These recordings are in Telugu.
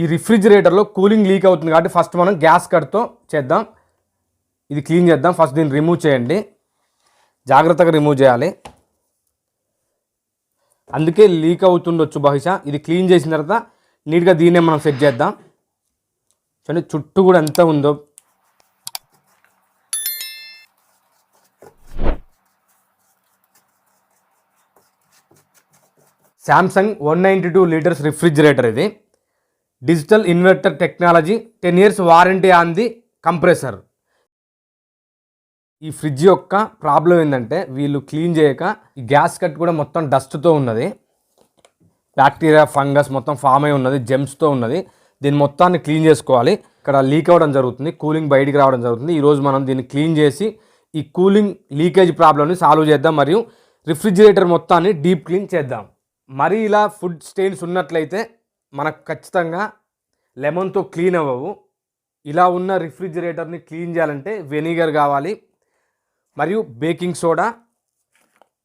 ఈ రిఫ్రిజిరేటర్లో కూలింగ్ లీక్ అవుతుంది కాబట్టి ఫస్ట్ మనం గ్యాస్ కట్తో చేద్దాం. ఇది క్లీన్ చేద్దాం. ఫస్ట్ దీన్ని రిమూవ్ చేయండి. జాగ్రత్తగా రిమూవ్ చేయాలి. అందుకే లీక్ అవుతుండొచ్చు బహుశా. ఇది క్లీన్ చేసిన తర్వాత నీట్గా దీన్నే మనం సెట్ చేద్దాం. చూడండి చుట్టూ కూడా ఎంత ఉందో. Samsung one ninety two litres refrigerator ఇది. Digital inverter technology ten years warranty on the compressor. ఈ ఫ్రిడ్జ్ యొక్క ప్రాబ్లం ఏంటంటే వీళ్ళు క్లీన్ చేయక ఈ గ్యాస్ కట్ కూడా మొత్తం డస్ట్తో ఉన్నది. బ్యాక్టీరియా ఫంగస్ మొత్తం ఫామ్ అయి ఉన్నది జెమ్స్తో ఉన్నది. దీన్ని మొత్తాన్ని క్లీన్ చేసుకోవాలి. ఇక్కడ లీక్ అవ్వడం జరుగుతుంది కూలింగ్ బయటికి రావడం జరుగుతుంది. ఈరోజు మనం దీన్ని క్లీన్ చేసి ఈ కూలింగ్ లీకేజ్ ప్రాబ్లమ్ని సాల్వ్ చేద్దాం మరియు రిఫ్రిజిరేటర్ మొత్తాన్ని డీప్ క్లీన్ చేద్దాం. మరి ఇలా ఫుడ్ స్టెయిన్స్ ఉన్నట్లయితే మనకు ఖచ్చితంగా లెమన్తో క్లీన్ అవ్వవు. ఇలా ఉన్న రిఫ్రిజిరేటర్ని క్లీన్ చేయాలంటే వెనిగర్ కావాలి. మరియు బేకింగ్ సోడా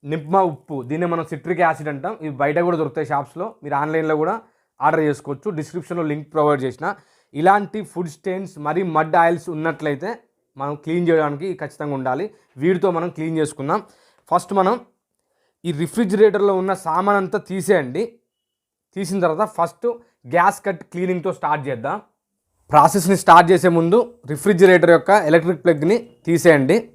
నిమ్మ ఉప్పు దీన్ని మనం సిట్రిక్ యాసిడ్ అంటాం. ఇవి బయట కూడా దొరుకుతాయి షాప్స్లో. మీరు ఆన్లైన్లో కూడా ఆర్డర్ చేసుకోవచ్చు. డిస్క్రిప్షన్లో లింక్ ప్రొవైడ్ చేసిన. ఇలాంటి ఫుడ్ స్టెయిన్స్ మరి మడ్ ఆయిల్స్ ఉన్నట్లయితే మనం క్లీన్ చేయడానికి ఖచ్చితంగా ఉండాలి. వీటితో మనం క్లీన్ చేసుకుందాం. ఫస్ట్ మనం ఈ రిఫ్రిజిరేటర్లో ఉన్న సామాన్ అంతా తీసేయండి. తీసిన తర్వాత ఫస్ట్ గ్యాస్ కట్ క్లీనింగ్తో స్టార్ట్ చేద్దాం. ప్రాసెస్ని స్టార్ట్ చేసే ముందు రిఫ్రిజిరేటర్ యొక్క ఎలక్ట్రిక్ ప్లగ్ని తీసేయండి.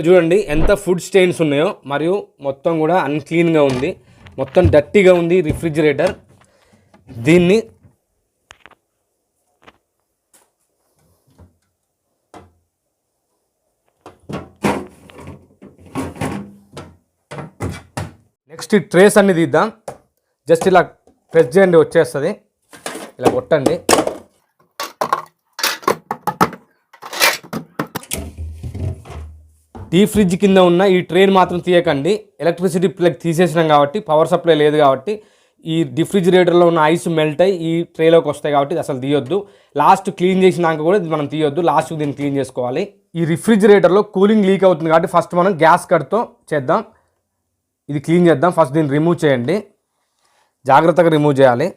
ఇక్కడ చూడండి ఎంత ఫుడ్ స్టెయిన్స్ ఉన్నాయో మరియు మొత్తం కూడా అన్క్లీన్గా ఉంది. మొత్తం డర్టీగా ఉంది రిఫ్రిజిరేటర్ దీన్ని నెక్స్ట్ ట్రేస్ అన్ని తీద్దాం. జస్ట్ ఇలా ప్రెస్ చేయండి వచ్చేస్తుంది. ఇలా కొట్టండి. డీ ఫ్రిడ్జ్ కింద ఉన్న ఈ ట్రైన్ మాత్రం తీయకండి. ఎలక్ట్రిసిటీ ప్లగ్ తీసేసినాం కాబట్టి పవర్ సప్లై లేదు కాబట్టి ఈ రిఫ్రిజిరేటర్లో ఉన్న ఐస్ మెల్ట్ అయ్యి ఈ ట్రేలోకి వస్తాయి కాబట్టి అసలు తీయొద్దు. లాస్ట్ క్లీన్ చేసినాక కూడా ఇది మనం తీయొద్దు. లాస్ట్ దీన్ని క్లీన్ చేసుకోవాలి. ఈ రిఫ్రిజిరేటర్లో కూలింగ్ లీక్ అవుతుంది కాబట్టి ఫస్ట్ మనం గ్యాస్ కట్తో చేద్దాం. ఇది క్లీన్ చేద్దాం. ఫస్ట్ దీన్ని రిమూవ్ చేయండి. జాగ్రత్తగా రిమూవ్ చేయాలి.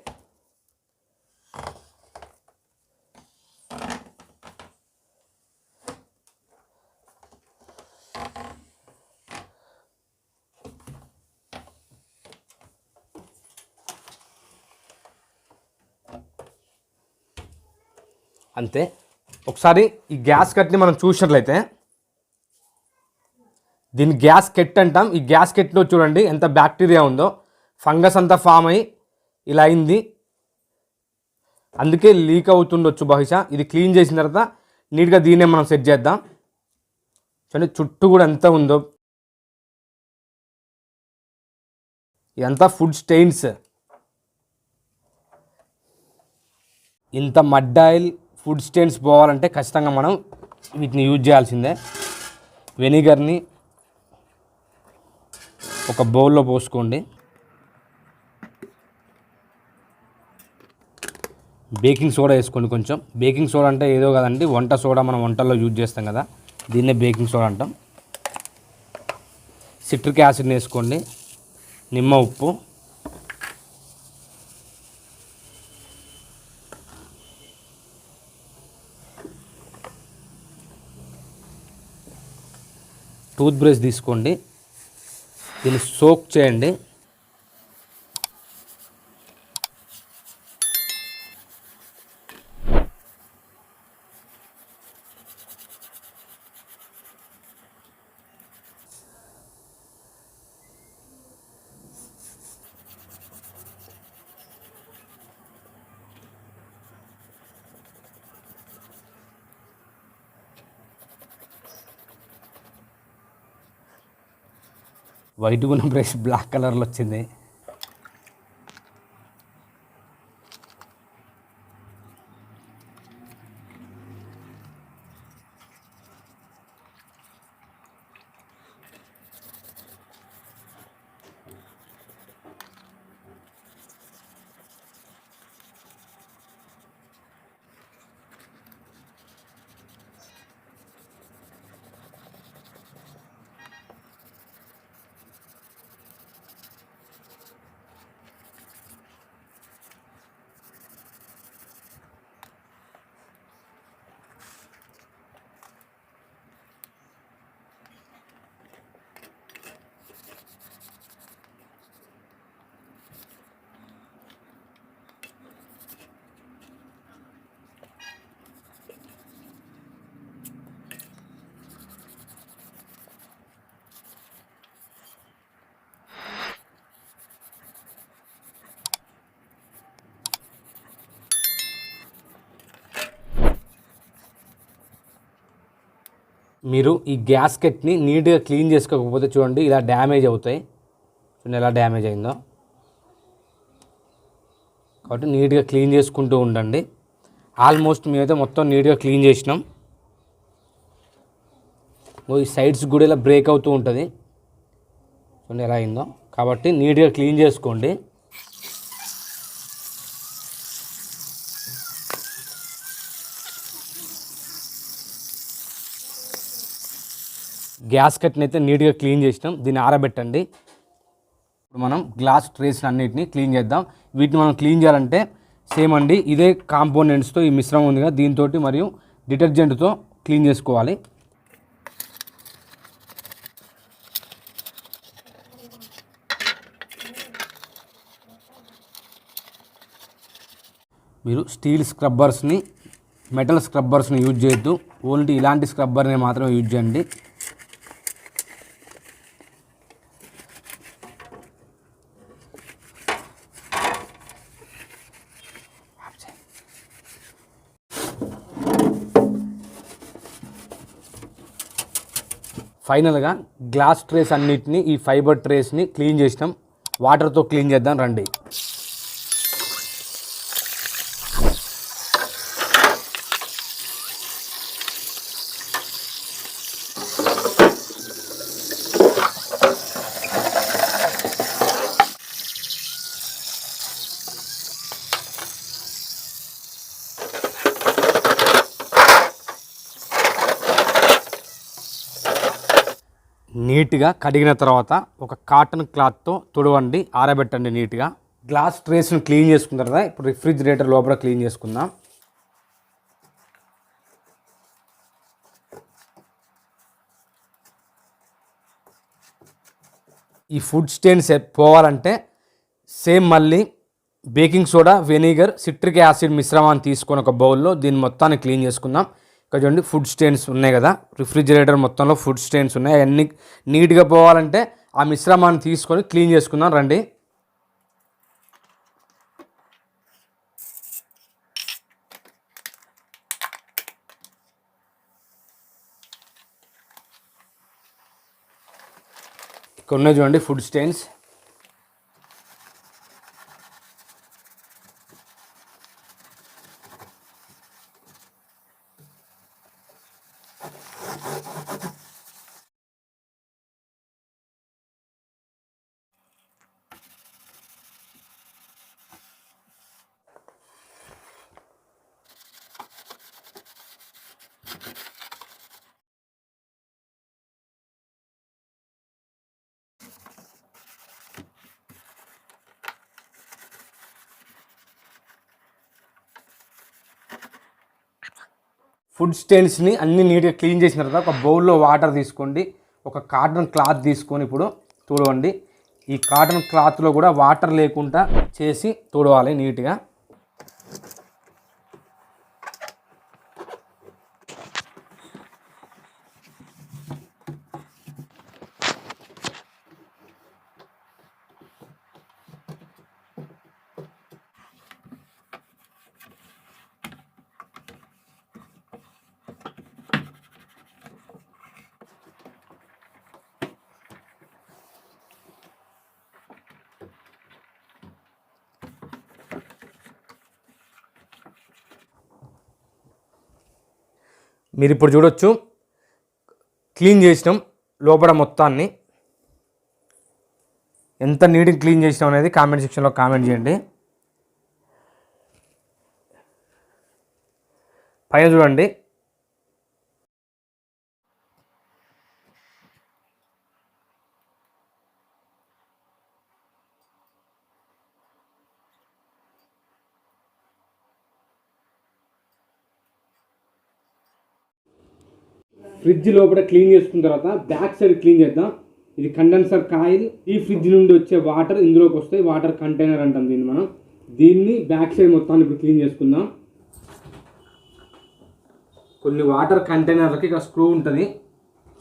అంతే. ఒకసారి ఈ గ్యాస్ కట్ని మనం చూసినట్లయితే దీన్ని గ్యాస్ కెట్ అంటాం. ఈ గ్యాస్ కెట్లో చూడండి ఎంత బ్యాక్టీరియా ఉందో. ఫంగస్ అంతా ఫామ్ అయ్యి ఇలా అయింది. అందుకే లీక్ అవుతుండొచ్చు బహుశా. ఇది క్లీన్ చేసిన తర్వాత నీట్గా దీన్నే మనం సెట్ చేద్దాం. చూడండి చుట్టూ కూడా ఎంత ఉందో. ఇదంతా ఫుడ్ స్టెయిన్స్. ఇంత మడ్ ఆయిల్ ఫుడ్ స్టెయిన్స్ పోవాలంటే ఖచ్చితంగా మనం వీటిని యూజ్ చేయాల్సిందే. వెనిగర్ని ఒక బౌల్లో పోసుకోండి. బేకింగ్ సోడా వేసుకోండి కొంచెం. బేకింగ్ సోడా అంటే ఏదో కదండి వంట సోడా మనం వంటల్లో యూజ్ చేస్తాం కదా దీన్నే బేకింగ్ సోడా అంటాం. సిట్రిక్ యాసిడ్ని వేసుకోండి. నిమ్మ ఉప్పు. టూత్ బ్రష్ తీసుకోండి. దీన్ని సోక్ చేయండి. వైట్ ఉన్న బ్రష్ బ్లాక్ కలర్లో వచ్చింది. మీరు ఈ గ్యాస్కెట్ని నీట్గా క్లీన్ చేసుకోకపోతే చూడండి ఇలా డ్యామేజ్ అవుతాయి. చూడండి ఎలా డ్యామేజ్ అయిందో. కాబట్టి నీట్గా క్లీన్ చేసుకుంటూ ఉండండి. ఆల్మోస్ట్ మేమైతే మొత్తం నీట్గా క్లీన్ చేసినాం. ఈ సైడ్స్ కూడా ఇలా బ్రేక్ అవుతూ ఉంటుంది. చూడండి ఎలా అయిందో. కాబట్టి నీట్గా క్లీన్ చేసుకోండి. గ్యాస్ కట్ని అయితే నీట్గా క్లీన్ చేసినాం. దీన్ని ఆరబెట్టండి. ఇప్పుడు మనం గ్లాస్ ట్రేస్ అన్నిటిని క్లీన్ చేద్దాం. వీటిని మనం క్లీన్ చేయాలంటే సేమ్ అండి ఇదే కాంపోనెంట్స్తో ఈ మిశ్రమం ఉందిగా దీంతో మరియు డిటర్జెంట్తో క్లీన్ చేసుకోవాలి. మీరు స్టీల్ స్క్రబ్బర్స్ని మెటల్ స్క్రబ్బర్స్ని యూజ్ చేయొద్దు. ఓన్లీ ఇలాంటి స్క్రబ్బర్ని మాత్రమే యూజ్ చేయండి. ఫైనల్గా గ్లాస్ ట్రేస్ అన్నిటిని ఈ ఫైబర్ ట్రేస్ని క్లీన్ చేసినాం. వాటర్తో క్లీన్ చేద్దాం రండి. నీట్గా కడిగిన తర్వాత ఒక కాటన్ క్లాత్తో తుడవండి ఆరబెట్టండి నీట్గా. గ్లాస్ ట్రేస్ని క్లీన్ చేసుకున్న తర్వాత ఇప్పుడు రిఫ్రిజిరేటర్ లోపల క్లీన్ చేసుకుందాం. ఈ ఫుడ్ స్టెయిన్స్ పోవాలంటే సేమ్ మళ్ళీ baking soda vinegar citric acid మిశ్రమాన్ని తీసుకొని ఒక బౌల్లో దీన్ని మొత్తాన్ని క్లీన్ చేసుకుందాం. ఇక్కడ చూడండి ఫుడ్ స్టెయిన్స్ ఉన్నాయి కదా. రిఫ్రిజిరేటర్ మొత్తంలో ఫుడ్ స్టెయిన్స్ ఉన్నాయి. అవన్నీ నీట్గా పోవాలంటే ఆ మిశ్రమాన్ని తీసుకొని క్లీన్ చేసుకుందాం రండి. ఇక్కడ ఉన్నాయి చూడండి ఫుడ్ స్టెయిన్స్ ఫుడ్ స్టైల్స్ని అన్ని నీట్గా క్లీన్ చేసిన తర్వాత ఒక బౌల్లో వాటర్ తీసుకోండి. ఒక కాటన్ క్లాత్ తీసుకొని ఇప్పుడు తుడవండి. ఈ కాటన్ క్లాత్లో కూడా వాటర్ లేకుండా చేసి తుడవాలి నీట్గా. మీరు ఇప్పుడు చూడొచ్చు. క్లీన్ చేసినాం లోపల మొత్తాన్ని. ఎంత నీట్గా క్లీన్ చేసినాం అనేది కామెంట్ సెక్షన్లో కామెంట్ చేయండి. పైన చూడండి. ఫ్రిడ్జ్ లోపల క్లీన్ చేసుకున్న తర్వాత బ్యాక్ సైడ్ క్లీన్ చేద్దాం. ఇది కండెన్సర్ కాయిల్. ఈ ఫ్రిడ్జ్ నుండి వచ్చే వాటర్ ఇందులోకి వస్తాయి. వాటర్ కంటైనర్ అంటాం దీన్ని మనం. దీన్ని బ్యాక్ సైడ్ మొత్తాన్ని ఇప్పుడు క్లీన్ చేసుకుందాం. కొన్ని వాటర్ కంటైనర్లకి ఇక్కడ స్క్రూ ఉంటుంది.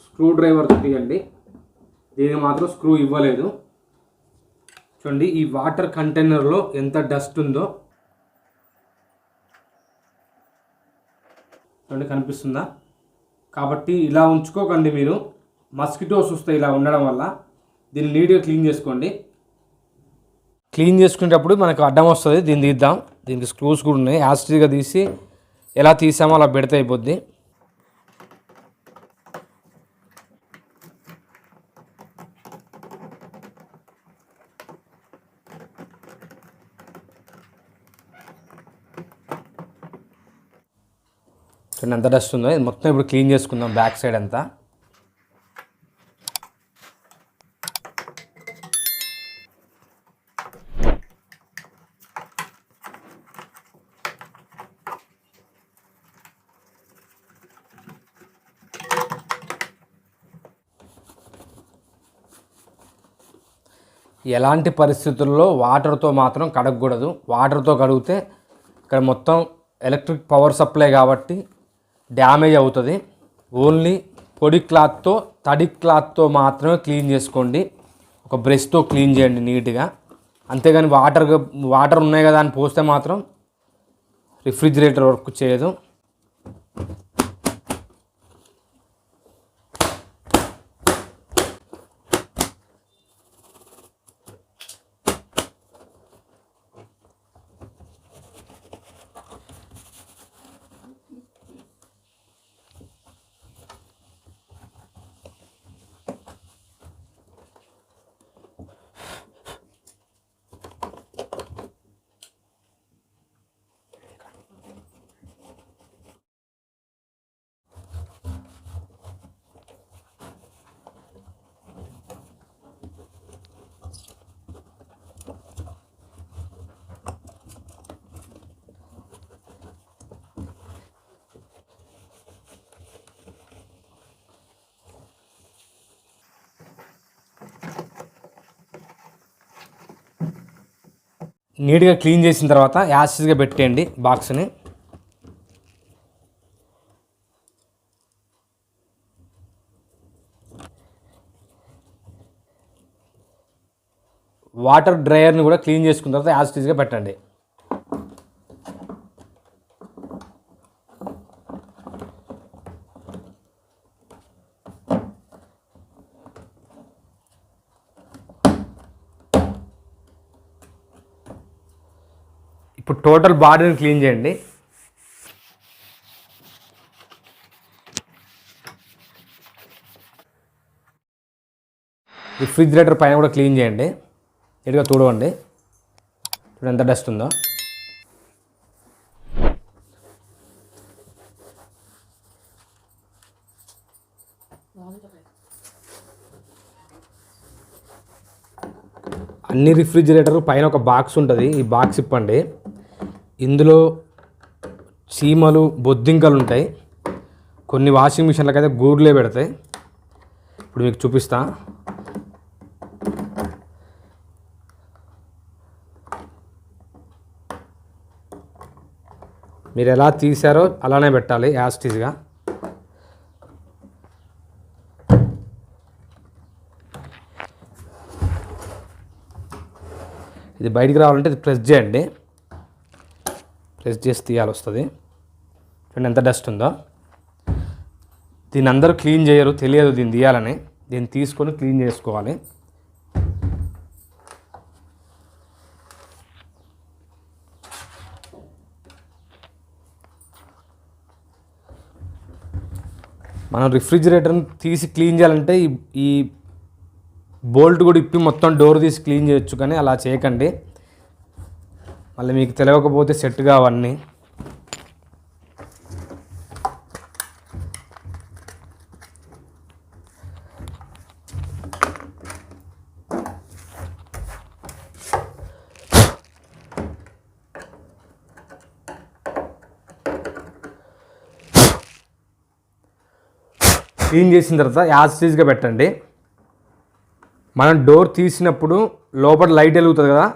స్క్రూ డ్రైవర్ తీయండి దీనికి మాత్రం స్క్రూ ఇవ్వలేదు. చూడండి ఈ వాటర్ కంటైనర్లో ఎంత డస్ట్ ఉందో. చూడండి కనిపిస్తుందా? కాబట్టి ఇలా ఉంచుకోకండి మీరు. మస్కిటోస్ వస్తాయి ఇలా ఉండడం వల్ల దీన్ని నీట్గా క్లీన్ చేసుకోండి. క్లీన్ చేసుకునేటప్పుడు మనకు అడ్డం వస్తుంది దీన్ని తీద్దాం. దీనికి స్క్రూస్ కూడా ఉన్నాయి. యాసిడ్గా తీసి ఎలా తీసామో అలా పెడితే అయిపోద్ది. చూడండి ఎంత డస్ట్ ఉందో. ఇది మొత్తం ఇప్పుడు క్లీన్ చేసుకుందాం బ్యాక్ సైడ్ అంతా. ఎలాంటి పరిస్థితుల్లో వాటర్తో మాత్రం కడగకూడదు. వాటర్తో కడిగితే ఇక్కడ మొత్తం ఎలక్ట్రిక్ పవర్ సప్లై కాబట్టి డ్యామేజ్ అవుతుంది. ఓన్లీ పొడి క్లాత్తో తడి క్లాత్తో మాత్రమే క్లీన్ చేసుకోండి. ఒక బ్రష్తో క్లీన్ చేయండి నీట్గా. అంతేగాని వాటర్ వాటర్ ఉన్నాయి కదా అని పోస్తే మాత్రం రిఫ్రిజిరేటర్ వర్క్ చేయదు. నీట్గా క్లీన్ చేసిన తర్వాత యాసిడ్గా పెట్టేయండి బాక్స్ని. వాటర్ డ్రైయర్ని కూడా క్లీన్ చేసుకున్న తర్వాత యాసిడ్గా పెట్టండి. ఇప్పుడు టోటల్ బాడీని క్లీన్ చేయండి. రిఫ్రిజిరేటర్ పైన కూడా క్లీన్ చేయండి. నీట్గా తుడవండి. చూడండి ఎంత డస్ట్ ఉందో. అన్ని రిఫ్రిజిరేటర్ పైన ఒక బాక్స్ ఉంటుంది. ఈ బాక్స్ ఇప్పండి. ఇందులో చీమలు బొద్దింకలు ఉంటాయి. కొన్ని వాషింగ్ మిషన్లకు అయితే గూడ్లే పెడతాయి. ఇప్పుడు మీకు చూపిస్తా. మీరు ఎలా తీశారో అలానే పెట్టాలి యాస్టీజ్గా ఇది బయటికి రావాలంటే ఇది ప్రెస్ చేయండి. ప్రెస్ చేసి తీయాలి వస్తుంది చూడండి ఎంత డస్ట్ ఉందో. దీన్ని అందరూ క్లీన్ చేయరు తెలియదు దీన్ని తీయాలని. దీన్ని తీసుకొని క్లీన్ చేసుకోవాలి. మనం రిఫ్రిజిరేటర్ని తీసి క్లీన్ చేయాలంటే ఈ ఈ బోల్ట్ కూడా ఇప్పి మొత్తం డోర్ తీసి క్లీన్ చేయొచ్చు కానీ అలా చేయకండి. మళ్ళీ మీకు తెలియకపోతే సెట్గా అవన్నీ క్లీన్ చేసిన తర్వాత యాజ్ సీజ్గా పెట్టండి. మనం డోర్ తీసినప్పుడు లోపల లైట్ వెలుగుతుంది కదా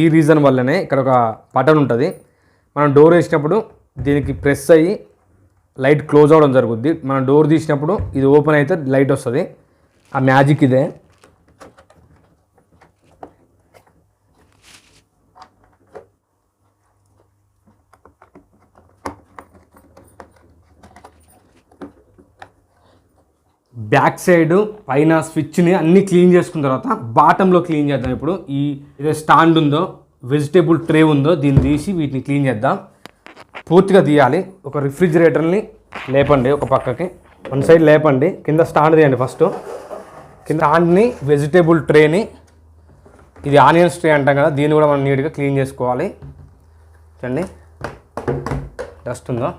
ఈ రీజన్ వల్లనే ఇక్కడ ఒక బటన్ ఉంటుంది. మనం డోర్ వేసినప్పుడు దీనికి ప్రెస్ అయ్యి లైట్ క్లోజ్ అవ్వడం జరుగుద్ది. మనం డోర్ తీసినప్పుడు ఇది ఓపెన్ అయితే లైట్ వస్తుంది. ఆ మ్యాజిక్ ఇదే. బ్యాక్ సైడ్ పైన స్విచ్ని అన్ని క్లీన్ చేసుకున్న తర్వాత బాటంలో క్లీన్ చేద్దాం. ఇప్పుడు ఈ ఏదో స్టాండ్ ఉందో వెజిటేబుల్ ట్రే ఉందో దీన్ని తీసి వీటిని క్లీన్ చేద్దాం. పూర్తిగా తీయాలి. ఒక రిఫ్రిజిరేటర్ని లేపండి ఒక పక్కకి. వన్ సైడ్ లేపండి. కింద స్టాండ్ తీయండి ఫస్ట్. కింద స్టాండ్ని వెజిటేబుల్ ట్రేని ఇది ఆనియన్స్ ట్రే అంటాం కదా దీన్ని కూడా మనం నీట్గా క్లీన్ చేసుకోవాలి. చూడండి. డస్ట్ ఉందో.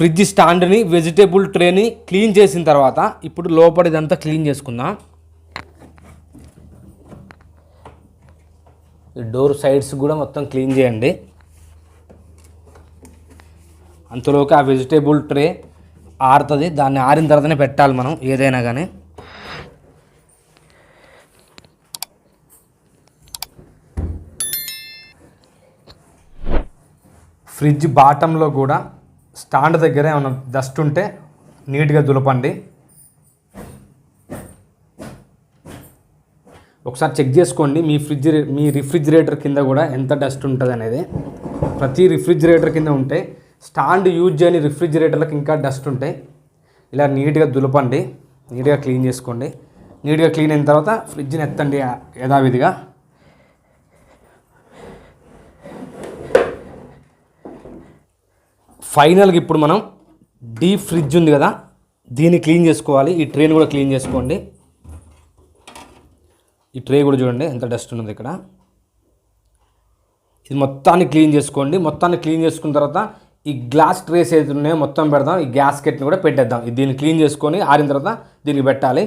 ఫ్రిడ్జ్ స్టాండ్ని వెజిటేబుల్ ట్రేని క్లీన్ చేసిన తర్వాత ఇప్పుడు లోపలిదంతా క్లీన్ చేసుకుందాం. ఈ డోర్ సైడ్స్ కూడా మొత్తం క్లీన్ చేయండి. అంతలోకి ఆ వెజిటేబుల్ ట్రే ఆరుతుంది. దాన్ని ఆరిన తర్వాతనే పెట్టాలి మనం ఏదైనా కానీ ఫ్రిడ్జ్ బాటంలో కూడా స్టాండ్ దగ్గర ఏమైనా డస్ట్ ఉంటే నీట్గా దులపండి. ఒకసారి చెక్ చేసుకోండి మీ ఫ్రిడ్జ్ మీ రిఫ్రిజిరేటర్ కింద కూడా ఎంత డస్ట్ ఉంటుంది అనేది. ప్రతి రిఫ్రిజిరేటర్ కింద ఉంటే స్టాండ్ యూజ్ చేయని రిఫ్రిజిరేటర్లకు ఇంకా డస్ట్ ఉంటాయి ఇలా నీట్గా దులపండి నీట్గా క్లీన్ చేసుకోండి. నీట్గా క్లీన్ అయిన తర్వాత ఫ్రిడ్జ్ని ఎత్తండి యథావిధిగా. ఫైనల్గా ఇప్పుడు మనం డీప్ ఫ్రిడ్జ్ ఉంది కదా దీన్ని క్లీన్ చేసుకోవాలి. ఈ ట్రేని కూడా క్లీన్ చేసుకోండి. ఈ ట్రే కూడా చూడండి ఎంత డస్ట్ ఉన్నది ఇక్కడ. ఇది మొత్తాన్ని క్లీన్ చేసుకోండి. మొత్తాన్ని క్లీన్ చేసుకున్న తర్వాత ఈ గ్లాస్ ట్రేస్ ఏదైతే ఉన్నాయో మొత్తం పెడదాం. ఈ గ్యాస్కెట్ని కూడా పెట్టేద్దాం. దీన్ని క్లీన్ చేసుకొని ఆరిన తర్వాత దీనికి పెట్టాలి.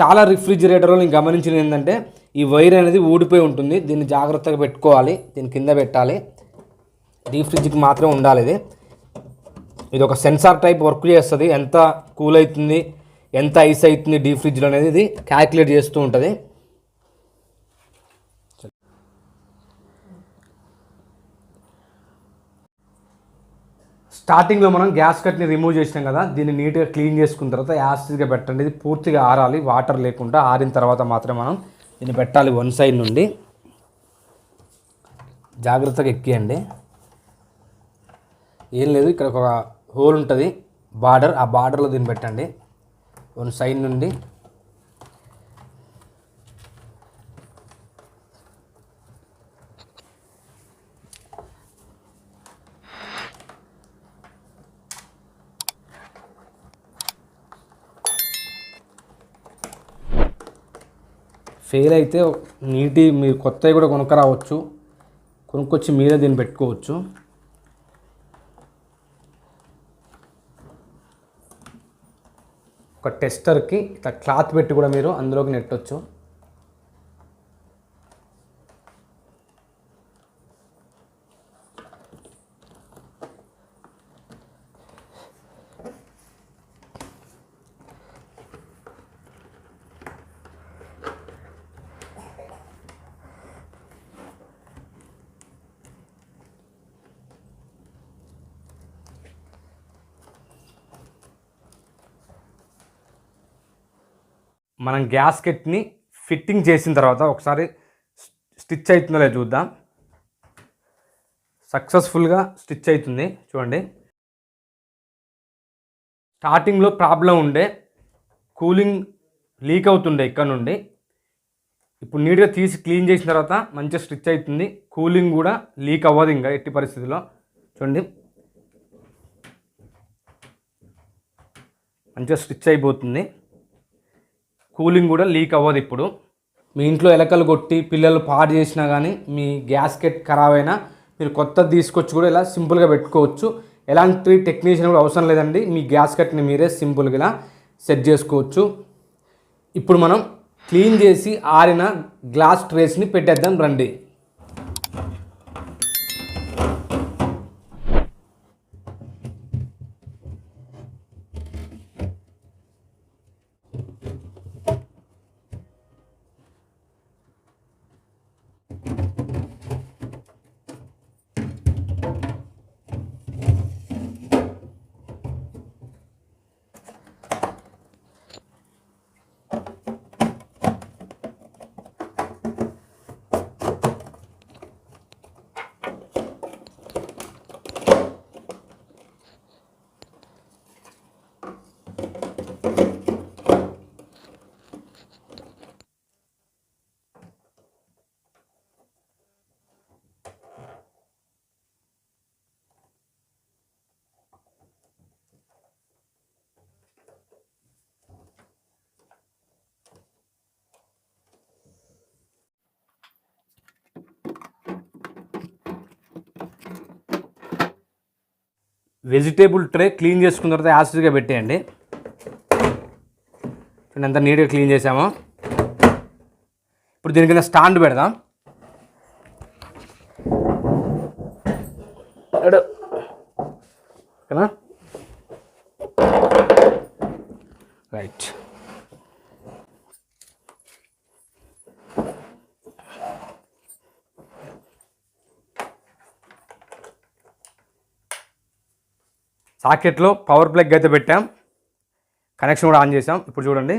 చాలా రిఫ్రిజిరేటర్లో నేను గమనించింది ఏంటంటే ఈ వైర్ అనేది ఊడిపోయి ఉంటుంది. దీన్ని జాగ్రత్తగా పెట్టుకోవాలి. దీని కింద పెట్టాలి. డీప్ ఫ్రిడ్జ్కి మాత్రం ఉండాలి ఇది. ఇది ఒక సెన్సార్ టైప్ వర్క్ చేస్తుంది. ఎంత కూల్ అవుతుంది ఎంత ఐస్ అవుతుంది డీప్ ఫ్రిడ్జ్లో అనేది ఇది క్యాలిక్యులేట్ చేస్తూ ఉంటుంది. స్టార్టింగ్లో మనం గ్యాస్ కట్ని రిమూవ్ చేసినాం కదా దీన్ని నీట్గా క్లీన్ చేసుకున్న తర్వాత యాసిడ్గా పెట్టండి. ఇది పూర్తిగా ఆరాలి వాటర్ లేకుండా ఆరిన తర్వాత మాత్రమే మనం దీన్ని పెట్టాలి వన్ సైడ్ నుండి. జాగ్రత్తగా ఎక్కియండి. ఏం లేదు ఇక్కడ ఒక హోల్ ఉంటుంది. బార్డర్ ఆ బార్డర్లో దీన్ని పెట్టండి. వన్ సైడ్ నుండి ఫెయిల్ అయితే నీటి మీరు కొత్తవి కూడా కొనుక్కరావచ్చు. కొనుక్కొచ్చి మీరే దీన్ని పెట్టుకోవచ్చు. ఒక టెస్టర్కి ఇట్లా క్లాత్ పెట్టి కూడా మీరు అందులోకి నెట్టొచ్చు. మనం గ్యాస్కెట్ని ఫిట్టింగ్ చేసిన తర్వాత ఒకసారి స్టిచ్ అవుతుందో లేదో చూద్దాం. సక్సెస్ఫుల్గా స్టిచ్ అవుతుంది చూడండి. స్టార్టింగ్లో ప్రాబ్లం ఉండే కూలింగ్ లీక్ అవుతుండే ఇక్కడ నుండి. ఇప్పుడు నీట్గా తీసి క్లీన్ చేసిన తర్వాత మంచిగా స్టిచ్ అవుతుంది కూలింగ్ కూడా లీక్ అవ్వదు ఇంకా ఎట్టి పరిస్థితిలో. చూడండి. మంచిగా స్టిచ్ అయిపోతుంది. కూలింగ్ కూడా లీక్ అవ్వదు ఇప్పుడు. మీ ఇంట్లో ఎలకలు కొట్టి పిల్లలు పాడు చేసినా కానీ మీ గ్యాస్కెట్ ఖరాబ్ అయినా మీరు కొత్తది తీసుకొచ్చి కూడా ఇలా సింపుల్గా పెట్టుకోవచ్చు. ఎలాంటి టెక్నీషియన్ కూడా అవసరం లేదండి. మీ గ్యాస్కెట్ని మీరే సింపుల్గా ఇలా సెట్ చేసుకోవచ్చు. ఇప్పుడు మనం క్లీన్ చేసి ఆరిన గ్లాస్ ట్రేస్ని పెట్టేద్దాం రండి. వెజిటేబుల్ ట్రే క్లీన్ చేసుకున్న తర్వాత యాసిడ్గా పెట్టేయండి. చూడండి ఎంత నీట్గా క్లీన్ చేసామో ఇప్పుడు దీనికైనా స్టాండ్ పెడదాం. సాకెట్లో పవర్ ప్లగ్ అయితే పెట్టాం. కనెక్షన్ కూడా ఆన్ చేసాం ఇప్పుడు చూడండి.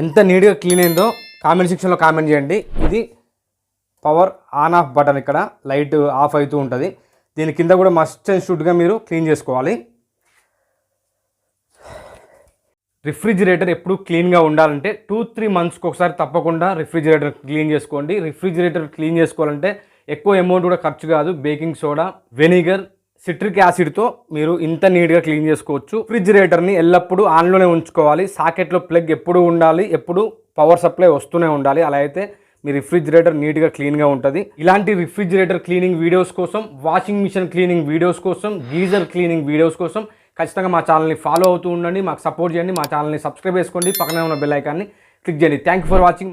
ఎంత నీట్గా క్లీన్ అయిందో కామెంట్ సెక్షన్లో కామెంట్ చేయండి. ఇది పవర్ ఆన్ ఆఫ్ బటన్ ఇక్కడ. లైట్ ఆఫ్ అవుతూ ఉంటుంది. దీని కింద కూడా మస్ట్ అండ్ షుడ్గా మీరు క్లీన్ చేసుకోవాలి. రిఫ్రిజిరేటర్ ఎప్పుడు క్లీన్గా ఉండాలంటే టూ త్రీ మంత్స్కి ఒకసారి తప్పకుండా రిఫ్రిజిరేటర్ క్లీన్ చేసుకోండి. రిఫ్రిజిరేటర్ క్లీన్ చేసుకోవాలంటే ఎక్కువ అమౌంట్ కూడా ఖర్చు కాదు. బేకింగ్ సోడా వెనిగర్ సిట్రిక్ యాసిడ్తో మీరు ఇంత నీట్గా క్లీన్ చేసుకోవచ్చు. రిఫ్రిజిరేటర్ని ఎల్లప్పుడూ ఆన్లోనే ఉంచుకోవాలి. సాకెట్లో ప్లగ్ ఎప్పుడు ఉండాలి. ఎప్పుడు పవర్ సప్లై వస్తూనే ఉండాలి. అలా అయితే మీ రిఫ్రిజిరేటర్ నీట్గా క్లీన్గా ఉంటుంది. ఇలాంటి రిఫ్రిజిరేటర్ క్లీనింగ్ వీడియోస్ కోసం వాషింగ్ మిషన్ క్లీనింగ్ వీడియోస్ కోసం గీజర్ క్లీనింగ్ వీడియోస్ కోసం ఖచ్చితంగా మా ఛానల్ని ఫాలో అవుతూ ఉండండి. మాకు సపోర్ట్ చేయండి. మా ఛానల్ని సబ్స్క్రైబ్ చేసుకోండి. పక్కనే ఉన్న బెల్ ఐకాన్ని క్లిక్ చేయండి. Thank you for watching